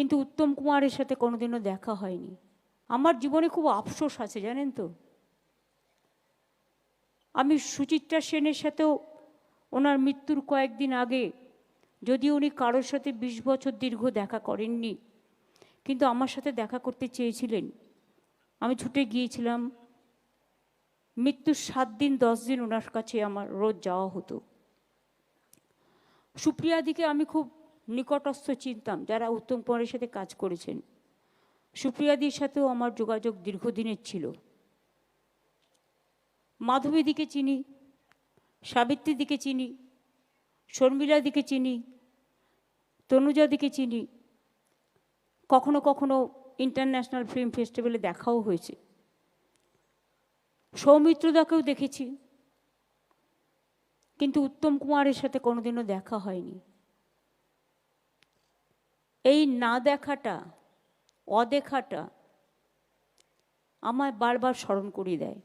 কিন্তু উত্তম কুমারের সাথে কোনোদিনও দেখা হয়নি। আমার জীবনে খুব আফসোস আছে, জানেন তো। আমি সুচিত্রা সেনের সাথেও ওনার মৃত্যুর কয়েকদিন আগে যদি উনি কারোর সাথে বিশ বছর দীর্ঘ দেখা করেননি, কিন্তু আমার সাথে দেখা করতে চেয়েছিলেন। আমি ছুটে গিয়েছিলাম। মৃত্যুর সাত দিন, দশ দিন ওনার কাছে আমার রোজ যাওয়া হতো। সুপ্রিয়াদিকে আমি খুব নিকটস্থ চিনতাম যারা উত্তম কুমারের সাথে কাজ করেছেন। সুপ্রিয়াদির সাথেও আমার যোগাযোগ দীর্ঘদিনের ছিল। মাধবীদিকে চিনি, সাবিত্রীদিকে চিনি, শর্মিলাদিকে চিনি, তনুজাদিকে চিনি। কখনো কখনো ইন্টারন্যাশনাল ফিল্ম ফেস্টিভ্যালে দেখাও হয়েছে। সৌমিত্রদাকেও দেখেছি। কিন্তু উত্তম কুমারের সাথে কোনোদিনও দেখা হয়নি। এই না দেখাটা অদেখাটা আমায় বারবার স্মরণ করিয়ে দেয়।